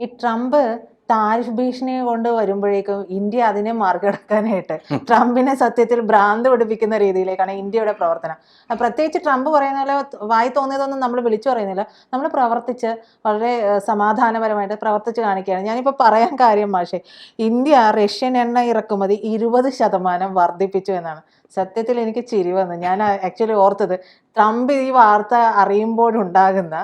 ഈ Trump tariff ഭീഷണിയെ കൊണ്ട് വരുമ്പോഴേക്കും ഇന്ത്യ അതിനെ മറികടക്കാനായിട്ട് ട്രംപിനെ സത്യത്തിൽ ഭ്രാന്ത് പിടിപ്പിക്കുന്ന രീതിയിലേക്കാണ് ഇന്ത്യയുടെ പ്രവർത്തനം. പ്രത്യേകിച്ച് ട്രംപ് പറയുന്ന പോലെ വായി തോന്നിയതൊന്നും നമ്മൾ വിളിച്ചു പറയുന്നില്ല. നമ്മൾ പ്രവർത്തിച്ച് വളരെ സമാധാനപരമായിട്ട് പ്രവർത്തിച്ച് കാണിക്കുകയാണ്. ഞാനിപ്പോൾ പറയാൻ കാര്യം മാഷേ ഇന്ത്യ റഷ്യൻ എണ്ണ ഇറക്കുമതി ഇരുപത് ശതമാനം വർദ്ധിപ്പിച്ചു എന്നാണ്. സത്യത്തിൽ എനിക്ക് ചിരി വന്നു. ഞാൻ ആക്ച്വലി ഓർത്തത് ട്രംപ് ഈ വാർത്ത അറിയുമ്പോഴുണ്ടാകുന്ന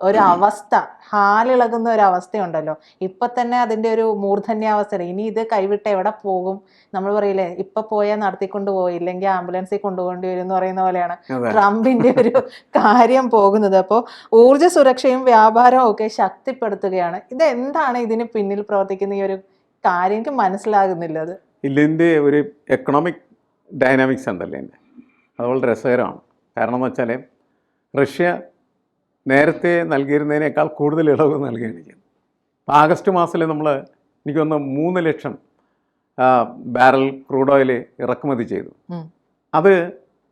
ഒരു അവസ്ഥ ഹാലിളകുന്ന ഒരു അവസ്ഥയുണ്ടല്ലോ. ഇപ്പൊ തന്നെ അതിന്റെ ഒരു മൂർധന്യാവസ്ഥ ഇനി ഇത് കൈവിട്ട് എവിടെ പോകും? നമ്മൾ പറയില്ലേ ഇപ്പൊ പോയാൽ നടത്തിക്കൊണ്ട് പോയി ഇല്ലെങ്കിൽ ആംബുലൻസിൽ കൊണ്ടുപോകേണ്ടി വരും എന്ന് പറയുന്ന പോലെയാണ് ട്രംപിന്റെ ഒരു കാര്യം പോകുന്നത്. അപ്പോൾ ഊർജ സുരക്ഷയും വ്യാപാരവും ഒക്കെ ശക്തിപ്പെടുത്തുകയാണ്. ഇത് എന്താണ് ഇതിന് പിന്നിൽ പ്രവർത്തിക്കുന്ന ഈ ഒരു കാര്യം? എനിക്ക് മനസ്സിലാകുന്നില്ല അത്. ഇതിന്റെ ഒരു എക്കണോമിക് ഡൈനാമിക്സ് എന്തല്ലേ അത് വളരെ രസകരമാണ്. കാരണം എന്ന് വെച്ചാൽ റഷ്യ നേരത്തെ നൽകിയിരുന്നതിനേക്കാൾ കൂടുതൽ ഇളവ് നൽകുകയാണ് ചെയ്യുന്നത് അപ്പോൾ ആഗസ്റ്റ് മാസത്തിൽ നമ്മൾ എനിക്കൊന്ന് മൂന്ന് ലക്ഷം ബാരൽ ക്രൂഡ് ഓയിൽ ഇറക്കുമതി ചെയ്തു. അത്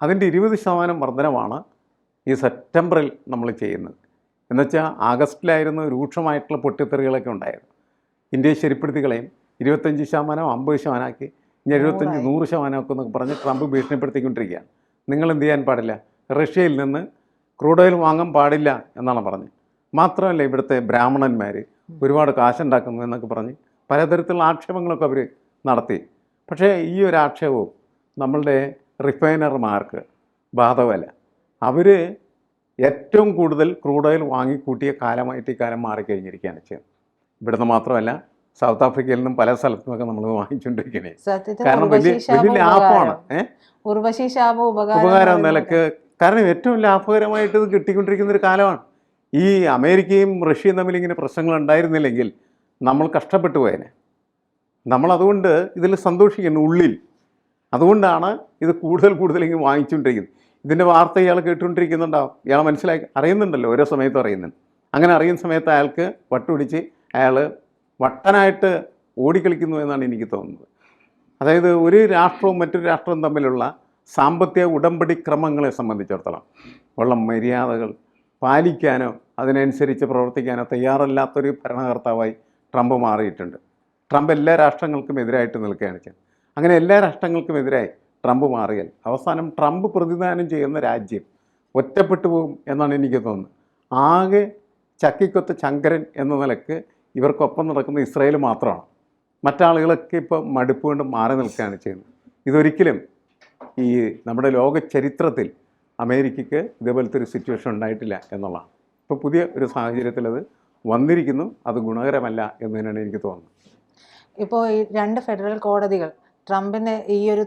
അതിന്റെ ഇരുപത് ശതമാനം വർധനമാണ് ഈ സെപ്റ്റംബറിൽ നമ്മൾ ചെയ്യുന്നത്. എന്നുവെച്ചാൽ ആഗസ്റ്റിലായിരുന്നു രൂക്ഷമായിട്ടുള്ള പൊട്ടിത്തെറികളൊക്കെ ഉണ്ടായത്. ഇന്ത്യയെ ശരിപ്പെടുത്തികളെയും ഇരുപത്തഞ്ച് ശതമാനം അമ്പത് ശതമാനമാക്കി. ഇനി എഴുപത്തഞ്ച്. നൂറ് ശതമാനമൊക്കെ എന്നൊക്കെ പറഞ്ഞ് ട്രംപ് ഭീഷണിപ്പെടുത്തിക്കൊണ്ടിരിക്കുകയാണ്. നിങ്ങൾ എന്ത് ചെയ്യാൻ പാടില്ല? റഷ്യയിൽ നിന്ന് ക്രൂഡ് ഓയിൽ വാങ്ങാൻ പാടില്ല എന്നാണ് പറഞ്ഞത് മാത്രമല്ല ഇവിടുത്തെ ബ്രാഹ്മണന്മാർ ഒരുപാട് കാശുണ്ടാക്കുന്നു എന്നൊക്കെ പറഞ്ഞ് പലതരത്തിലുള്ള ആക്ഷേപങ്ങളൊക്കെ അവർ നടത്തി. പക്ഷേ ഈ ഒരു ആക്ഷേപവും നമ്മളുടെ റിഫൈനർമാർക്ക് ബാധകമല്ല. അവർ ഏറ്റവും കൂടുതൽ ക്രൂഡ് ഓയിൽ വാങ്ങിക്കൂട്ടിയ കാലമായിട്ട് ഈ കാലം മാറിക്കഴിഞ്ഞിരിക്കുകയാണ് ചെയ്യുന്നത്. ഇവിടുന്ന് മാത്രമല്ല സൗത്ത് ആഫ്രിക്കയിൽ നിന്നും പല സ്ഥലത്തുനിന്നൊക്കെ നമ്മൾ വാങ്ങിച്ചുകൊണ്ടിരിക്കണേ സത്യത്തിൽ കാരണം വലിയ വലിയ ലാഭമാണ്. ഉപകാരം. നിലയ്ക്ക് കാരണം ഏറ്റവും ലാഭകരമായിട്ട് ഇത് കിട്ടിക്കൊണ്ടിരിക്കുന്ന ഒരു കാലമാണ്. ഈ അമേരിക്കയും റഷ്യയും തമ്മിൽ ഇങ്ങനെ പ്രശ്നങ്ങൾ ഉണ്ടായിരുന്നില്ലെങ്കിൽ നമ്മൾ കഷ്ടപ്പെട്ടു പോയേനെ. നമ്മളതുകൊണ്ട് ഇതിൽ സന്തോഷിക്കുന്നു ഉള്ളിൽ. അതുകൊണ്ടാണ് ഇത് കൂടുതൽ കൂടുതൽ ഇങ്ങനെ വാങ്ങിച്ചുകൊണ്ടിരിക്കുന്നത്. ഇതിന്റെ വാർത്ത ഇയാൾ കേട്ടുകൊണ്ടിരിക്കുന്നുണ്ടാവും ഇയാൾ മനസ്സിലാക്കി അറിയുന്നുണ്ടല്ലോ ഓരോ സമയത്തും അറിയുന്നുണ്ട് അങ്ങനെ അറിയുന്ന സമയത്ത് അയാൾക്ക് വട്ടുപിടിച്ച് അയാൾ വട്ടനായിട്ട് ഓടിക്കളിക്കുന്നു എന്നാണ് എനിക്ക് തോന്നുന്നത്. അതായത് ഒരു രാഷ്ട്രവും മറ്റൊരു രാഷ്ട്രവും തമ്മിലുള്ള സാമ്പത്തിക ഉടമ്പടി ക്രമങ്ങളെ സംബന്ധിച്ചിടത്തോളം ഉള്ള മര്യാദകൾ പാലിക്കാനോ അതിനനുസരിച്ച് പ്രവർത്തിക്കാനോ തയ്യാറല്ലാത്തൊരു ഭരണകർത്താവായി ട്രംപ് മാറിയിട്ടുണ്ട്. ട്രംപ് എല്ലാ രാഷ്ട്രങ്ങൾക്കും എതിരായിട്ട് നിൽക്കുകയാണ് ചെയ്യുന്നത് അങ്ങനെ എല്ലാ രാഷ്ട്രങ്ങൾക്കും എതിരായി ട്രംപ് മാറിയാൽ അവസാനം ട്രംപ് പ്രതിദാനം ചെയ്യുന്ന രാജ്യം ഒറ്റപ്പെട്ടു പോകും എന്നാണ് എനിക്ക് തോന്നുന്നത്. ആകെ ചക്കിക്കൊത്ത ശങ്കരൻ എന്ന നിലയ്ക്ക് ഇവർക്കൊപ്പം നടക്കുന്ന ഇസ്രയേൽ മാത്രമാണ്. മറ്റാളുകളൊക്കെ ഇപ്പോൾ മടുപ്പ് കൊണ്ട് മാറി നിൽക്കുകയാണ് ചെയ്യുന്നത്. ഇതൊരിക്കലും ഈ നമ്മുടെ ലോക ചരിത്രത്തിൽ അമേരിക്കയ്ക്ക് ഇതേപോലത്തെ ഒരു സിറ്റുവേഷൻ ഉണ്ടായിട്ടില്ല എന്നുള്ളതാണ്. ഇപ്പോൾ പുതിയ ഒരു സാഹചര്യത്തിൽ അത് വന്നിരിക്കുന്നു അത് ഗുണകരമല്ല എന്ന് തന്നെയാണ് എനിക്ക് തോന്നുന്നത്. ഇപ്പോൾ ഈ രണ്ട് ഫെഡറൽ കോടതികൾ ട്രംപിന്റെ ഈ ഒരു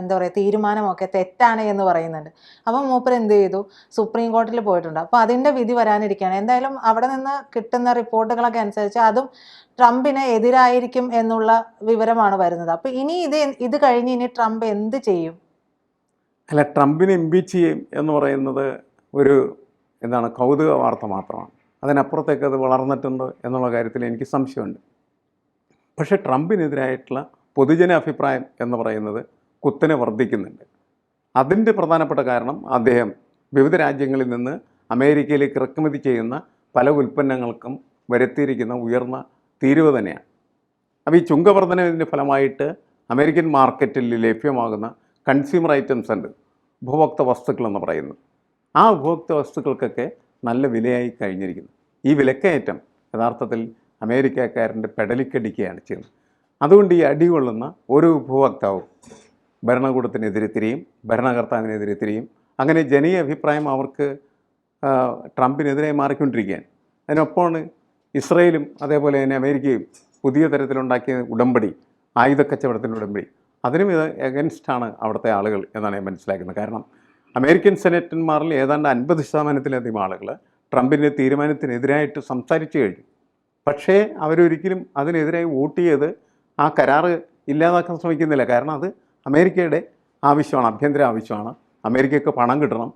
എന്താ പറയുക തീരുമാനമൊക്കെ തെറ്റാണ് എന്ന് പറയുന്നുണ്ട്. അപ്പം മൂപ്പർ എന്ത് ചെയ്തു? സുപ്രീം കോടതിയിൽ പോയിട്ടുണ്ട്. അപ്പോൾ അതിന്റെ വിധി വരാനിരിക്കുകയാണ്. എന്തായാലും അവിടെ നിന്ന് കിട്ടുന്ന റിപ്പോർട്ടുകളൊക്കെ അനുസരിച്ച് അതും ട്രംപിന് എതിരായിരിക്കും എന്നുള്ള വിവരമാണ് വരുന്നത്. അപ്പോൾ ഇനി ഇത് ഇത് കഴിഞ്ഞ് ഇനി ട്രംപ് എന്ത് ചെയ്യും? അല്ല ട്രംപിനെ ഇമ്പീച്ച് ചെയ്യും എന്ന് പറയുന്നത് ഒരു എന്താണ് കൗതുക വാർത്ത മാത്രമാണ്. അതിനപ്പുറത്തേക്ക് അത് വളർന്നിട്ടുണ്ട് എന്നുള്ള കാര്യത്തിൽ എനിക്ക് സംശയമുണ്ട്. പക്ഷേ ട്രംപിനെതിരായിട്ടുള്ള പൊതുജന അഭിപ്രായം എന്ന് പറയുന്നത് കുത്തനെ വർദ്ധിക്കുന്നുണ്ട്. അതിന്റെ പ്രധാനപ്പെട്ട കാരണം അദ്ദേഹം വിവിധ രാജ്യങ്ങളിൽ നിന്ന് അമേരിക്കയിലേക്ക് ഇറക്കുമതി ചെയ്യുന്ന പല ഉൽപ്പന്നങ്ങൾക്കും വരുത്തിയിരിക്കുന്ന ഉയർന്ന തീരുവ തന്നെയാണ്. അപ്പോൾ ഈ ചുങ്കവർദ്ധനവിന്റെ ഫലമായിട്ട് അമേരിക്കൻ മാർക്കറ്റിൽ ലഭ്യമാകുന്ന കൺസ്യൂമർ ഐറ്റംസ് ഉണ്ട് ഉപഭോക്ത വസ്തുക്കൾ എന്ന് പറയുന്നത്. ആ ഉപഭോക്ത വസ്തുക്കൾക്കൊക്കെ നല്ല വിലയായി കഴിഞ്ഞിരിക്കുന്നു. ഈ വിലക്കയറ്റം യഥാർത്ഥത്തിൽ അമേരിക്കക്കാരന്റെ പെടലിക്കടിക്കുകയാണ് ചെയ്യുന്നത്. അതുകൊണ്ട് ഈ അടികൊള്ളുന്ന ഒരു ഉപഭോക്താവും ഭരണകൂടത്തിനെതിരെ തിരിയും ഭരണകർത്താവിനെതിരെ തിരിയും. അങ്ങനെ ജനീയ അഭിപ്രായം അവർക്ക് ട്രംപിനെതിരെ മാറിക്കൊണ്ടിരിക്കുകയാണ്. അതിനൊപ്പമാണ് ഇസ്രയേലും അതേപോലെ തന്നെ അമേരിക്കയും പുതിയ തരത്തിലുണ്ടാക്കിയ ഉടമ്പടി ആയുധക്കച്ചവടത്തിന്റെ ഉടമ്പടി. അതിനും ഇത് എഗൻസ്റ്റാണ് അവിടുത്തെ ആളുകൾ എന്നാണ് ഞാൻ മനസ്സിലാക്കുന്നത്. കാരണം അമേരിക്കൻ സെനറ്റന്മാരിൽ ഏതാണ്ട് അൻപത് ശതമാനത്തിലധികം ആളുകൾ ട്രംപിന്റെ തീരുമാനത്തിനെതിരായിട്ട് സംസാരിച്ചു കഴിഞ്ഞു. പക്ഷേ അവരൊരിക്കലും അതിനെതിരായി വോട്ട് ചെയ്ത് ആ കരാറ് ഇല്ലാതാക്കാൻ ശ്രമിക്കുന്നില്ല. കാരണം അത് അമേരിക്കയുടെ ആവശ്യമാണ് ആഭ്യന്തര ആവശ്യമാണ്. അമേരിക്കയ്ക്ക് പണം കിട്ടണം.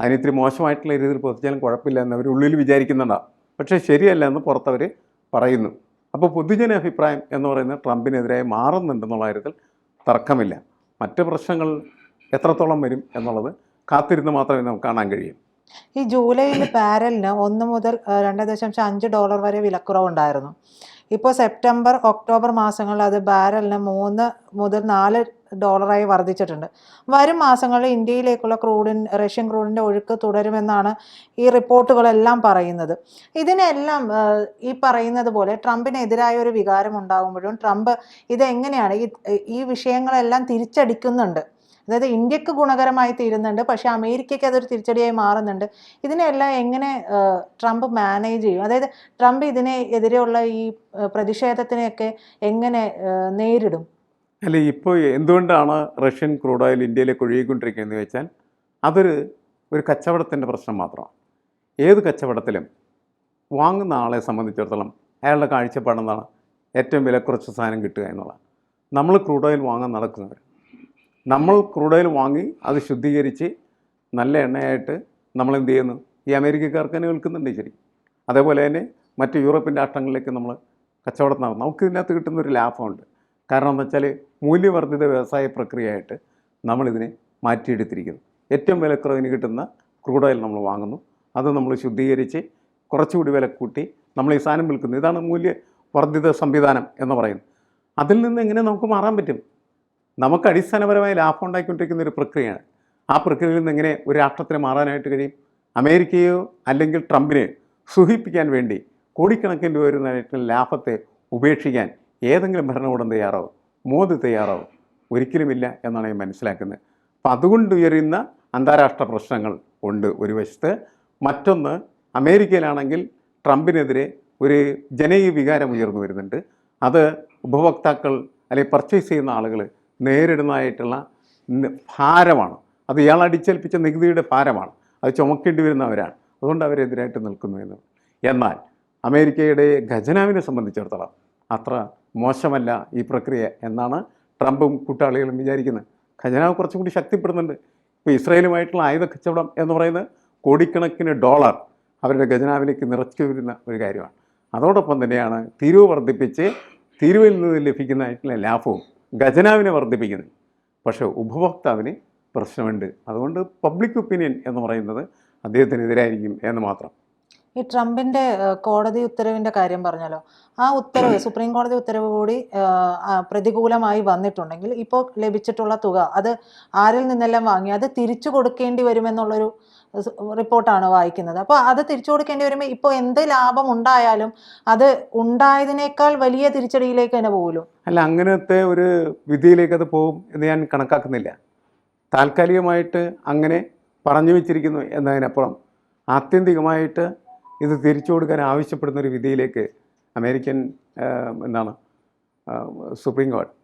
അതിന് ഇത്തിരി മോശമായിട്ടുള്ള രീതിയിൽ പൊതിച്ചാലും കുഴപ്പമില്ല എന്ന് അവർ ഉള്ളിൽ വിചാരിക്കുന്നുണ്ടാവും പക്ഷേ ശരിയല്ല എന്ന് പുറത്തവർ പറയുന്നു. അപ്പോൾ പൊതുജന അഭിപ്രായം എന്ന് പറയുന്നത് ട്രംപിനെതിരായി മാറുന്നുണ്ടെന്നുള്ള കാര്യത്തിൽ തർക്കമില്ല. മറ്റ് പ്രശ്നങ്ങൾ എത്രത്തോളം വരും എന്നുള്ളത് കാത്തിരുന്ന് മാത്രമേ നമുക്ക് കാണാൻ കഴിയും. ഈ ജൂലൈയിൽ പാരലിന് ഒന്ന് മുതൽ രണ്ട് ദശാംശം അഞ്ച് ഡോളർ വരെ വിലക്കുറവുണ്ടായിരുന്നു. ഇപ്പോൾ സെപ്റ്റംബർ ഒക്ടോബർ മാസങ്ങളിൽ അത് ബാരലിന് മൂന്ന് മുതൽ നാല് ഡോളറായി വർദ്ധിച്ചിട്ടുണ്ട്. വരും മാസങ്ങളിൽ ഇന്ത്യയിലേക്കുള്ള ക്രൂഡിൻ റഷ്യൻ ക്രൂഡിന്റെ ഒഴുക്ക് തുടരുമെന്നാണ് ഈ റിപ്പോർട്ടുകളെല്ലാം പറയുന്നത്. ഇതിനെല്ലാം ഈ പറയുന്നത് പോലെ ട്രംപിനെതിരായ ഒരു വികാരം ഉണ്ടാകുമ്പോഴും ട്രംപ് ഇതെങ്ങനെയാണ് ഈ ഈ വിഷയങ്ങളെല്ലാം തിരിച്ചടിക്കുന്നുണ്ട്. അതായത് ഇന്ത്യയ്ക്ക് ഗുണകരമായി തീരുന്നുണ്ട് പക്ഷേ അമേരിക്കയ്ക്ക് അതൊരു തിരിച്ചടിയായി മാറുന്നുണ്ട്. ഇതിനെല്ലാം എങ്ങനെ ട്രംപ് മാനേജ് ചെയ്യും? അതായത് ട്രംപ് ഇതിനെ എതിരെയുള്ള ഈ പ്രതിഷേധത്തിനെയൊക്കെ എങ്ങനെ നേരിടും? അല്ല ഇപ്പോൾ എന്തുകൊണ്ടാണ് റഷ്യൻ ക്രൂഡ് ഓയിൽ ഇന്ത്യയിലേക്ക് ഒഴുകിക്കൊണ്ടിരിക്കുന്നത് വെച്ചാൽ അതൊരു ഒരു കച്ചവടത്തിന്റെ പ്രശ്നം മാത്രമാണ്. ഏത് കച്ചവടത്തിലും വാങ്ങുന്ന ആളെ സംബന്ധിച്ചിടത്തോളം അയാളുടെ കാഴ്ചപ്പാടെന്താണ്? ഏറ്റവും വില കുറച്ച് സാധനം കിട്ടുക എന്നുള്ളത് നമ്മൾ ക്രൂഡ് ഓയിൽ വാങ്ങാൻ നടക്കുന്നവർ നമ്മൾ ക്രൂഡ് ഓയിൽ വാങ്ങി അത് ശുദ്ധീകരിച്ച് നല്ല എണ്ണയായിട്ട് നമ്മൾ എന്ത് ചെയ്യുന്നു? ഈ അമേരിക്കക്കാർക്ക് തന്നെ വിൽക്കുന്നുണ്ട് ശരി അതേപോലെ തന്നെ മറ്റ് യൂറോപ്യൻ രാഷ്ട്രങ്ങളിലേക്ക് നമ്മൾ കച്ചവടം നടത്തും നമുക്ക് ഇതിനകത്ത് കിട്ടുന്ന ഒരു ലാഭമുണ്ട്. കാരണം എന്ന് വെച്ചാൽ മൂല്യവർദ്ധിത വ്യവസായ പ്രക്രിയയായിട്ട് നമ്മളിതിനെ മാറ്റിയെടുത്തിരിക്കുന്നു. ഏറ്റവും വിലക്കുറവിന് കിട്ടുന്ന ക്രൂഡ് ഓയിൽ നമ്മൾ വാങ്ങുന്നു. അത് നമ്മൾ ശുദ്ധീകരിച്ച് കുറച്ചുകൂടി വില കൂട്ടി നമ്മൾ ഈ സാധനം വിൽക്കുന്നു. ഇതാണ് മൂല്യവർദ്ധിത സംവിധാനം എന്ന് പറയുന്നത്. അതിൽ നിന്ന് എങ്ങനെ നമുക്ക് മാറാൻ പറ്റും? നമുക്ക് അടിസ്ഥാനപരമായി ലാഭം ഉണ്ടാക്കിക്കൊണ്ടിരിക്കുന്ന ഒരു പ്രക്രിയയാണ്. ആ പ്രക്രിയയിൽ നിന്ന് എങ്ങനെ ഒരു രാഷ്ട്രത്തിന് മാറാനായിട്ട് കഴിയും? അമേരിക്കയോ അല്ലെങ്കിൽ ട്രംപിനെ സുഹിപ്പിക്കാൻ വേണ്ടി കോടിക്കണക്കിന് രൂപ വരുന്ന ലാഭത്തെ ഉപേക്ഷിക്കാൻ ഏതെങ്കിലും ഭരണകൂടം തയ്യാറാവും? മോദി തയ്യാറാവും. ഒരിക്കലുമില്ല എന്നാണ് ഞാൻ മനസ്സിലാക്കുന്നത്. അപ്പം അതുകൊണ്ട് ഉയരുന്ന അന്താരാഷ്ട്ര പ്രശ്നങ്ങൾ ഉണ്ട് ഒരു വശത്ത്. മറ്റൊന്ന് അമേരിക്കയിലാണെങ്കിൽ ട്രംപിനെതിരെ ഒരു ജനകീയ വികാരം ഉയർന്നു വരുന്നുണ്ട്. അത് ഉപഭോക്താക്കൾ അല്ലെങ്കിൽ പർച്ചേസ് ചെയ്യുന്ന ആളുകൾ നേരിടുന്നതായിട്ടുള്ള ഭാരമാണ്. അത് ഇയാൾ അടിച്ചേൽപ്പിച്ച നികുതിയുടെ ഭാരമാണ്. അത് ചുമക്കേണ്ടി വരുന്നവരാണ്. അതുകൊണ്ട് അവരെതിരായിട്ട് നിൽക്കുന്നു എന്ന്. എന്നാൽ അമേരിക്കയുടെ ഖജനാവിനെ സംബന്ധിച്ചിടത്തോളം അത്ര മോശമല്ല ഈ പ്രക്രിയ എന്നാണ് ട്രംപും കൂട്ടാളികളും വിചാരിക്കുന്നത്. ഖജനാവ് കുറച്ചും കൂടി ശക്തിപ്പെടുന്നുണ്ട്. ഇപ്പോൾ ഇസ്രായേലുമായിട്ടുള്ള ആയുധ കച്ചവടം എന്ന് പറയുന്നത് കോടിക്കണക്കിന് ഡോളർ അവരുടെ ഖജനാവിലേക്ക് നിറച്ചു വരുന്ന ഒരു കാര്യമാണ്. അതോടൊപ്പം തന്നെയാണ് തിരിവ് വർദ്ധിപ്പിച്ച് തിരുവിൽ നിന്ന് ലഭിക്കുന്നതായിട്ടുള്ള ലാഭവും ഖജനാവിനെ വർദ്ധിപ്പിക്കുന്നു. പക്ഷേ ഉപഭോക്താവിന് പ്രശ്നമുണ്ട്. അതുകൊണ്ട് പബ്ലിക് ഒപ്പീനിയൻ എന്ന് പറയുന്നത് അദ്ദേഹത്തിനെതിരായിരിക്കും എന്ന് മാത്രം. ഈ ട്രംപിന്റെ കോടതി ഉത്തരവിന്റെ കാര്യം പറഞ്ഞല്ലോ ആ ഉത്തരവ് സുപ്രീം കോടതി ഉത്തരവ് കൂടി പ്രതികൂലമായി വന്നിട്ടുണ്ടെങ്കിൽ ഇപ്പോൾ ലഭിച്ചിട്ടുള്ള തുക അത് ആരിൽ നിന്നെല്ലാം വാങ്ങി അത് തിരിച്ചു കൊടുക്കേണ്ടി വരുമെന്നുള്ളൊരു റിപ്പോർട്ടാണ് വായിക്കുന്നത്. അപ്പോൾ അത് തിരിച്ചു കൊടുക്കേണ്ടി വരുമ്പോൾ ഇപ്പോൾ എന്ത് ലാഭം ഉണ്ടായാലും അത് ഉണ്ടായതിനേക്കാൾ വലിയ തിരിച്ചടിയിലേക്ക് തന്നെ പോകുമല്ലോ അല്ല അങ്ങനത്തെ ഒരു വിധിയിലേക്ക് അത് പോകും എന്ന് ഞാൻ കണക്കാക്കുന്നില്ല. താൽക്കാലികമായിട്ട് അങ്ങനെ പറഞ്ഞു വെച്ചിരിക്കുന്നു എന്നതിനപ്പുറം ആത്യന്തികമായിട്ട് ഇത് തിരിച്ചു കൊടുക്കാൻ ആവശ്യപ്പെടുന്ന ഒരു വിധിയിലേക്ക് അമേരിക്കൻ എന്താണ് സുപ്രീം കോടതി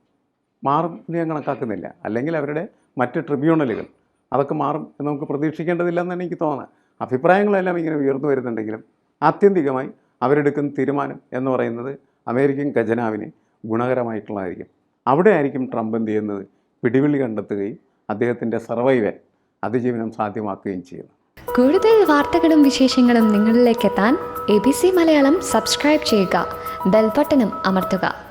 മാറും എന്ന് ഞാൻ കണക്കാക്കുന്നില്ല. അല്ലെങ്കിൽ അവരുടെ മറ്റ് ട്രിബ്യൂണലുകൾ അതൊക്കെ മാറും എന്ന് നമുക്ക് പ്രതീക്ഷിക്കേണ്ടതില്ല തന്നെ എനിക്ക് തോന്നുന്നത്. അഭിപ്രായങ്ങളെല്ലാം ഇങ്ങനെ ഉയർന്നു വരുന്നുണ്ടെങ്കിലും ആത്യന്തികമായി അവരെടുക്കുന്ന തീരുമാനം എന്ന് പറയുന്നത് അമേരിക്കൻ ഖജനാവിന് ഗുണകരമായിട്ടുള്ളതായിരിക്കും. അവിടെ ആയിരിക്കും ട്രംപ് എന്ത് ചെയ്യുന്നത്? പിടിവിളി കണ്ടെത്തുകയും അദ്ദേഹത്തിന്റെ സർവൈവൽ അതിജീവനം സാധ്യമാക്കുകയും ചെയ്യുന്നു കൂടുതൽ വാർത്തകളും വിശേഷങ്ങളും നിങ്ങളിലേക്ക് എത്താൻ A B C Malayalam subscribe ചെയ്യുക ബെൽബട്ടനും അമർത്തുക.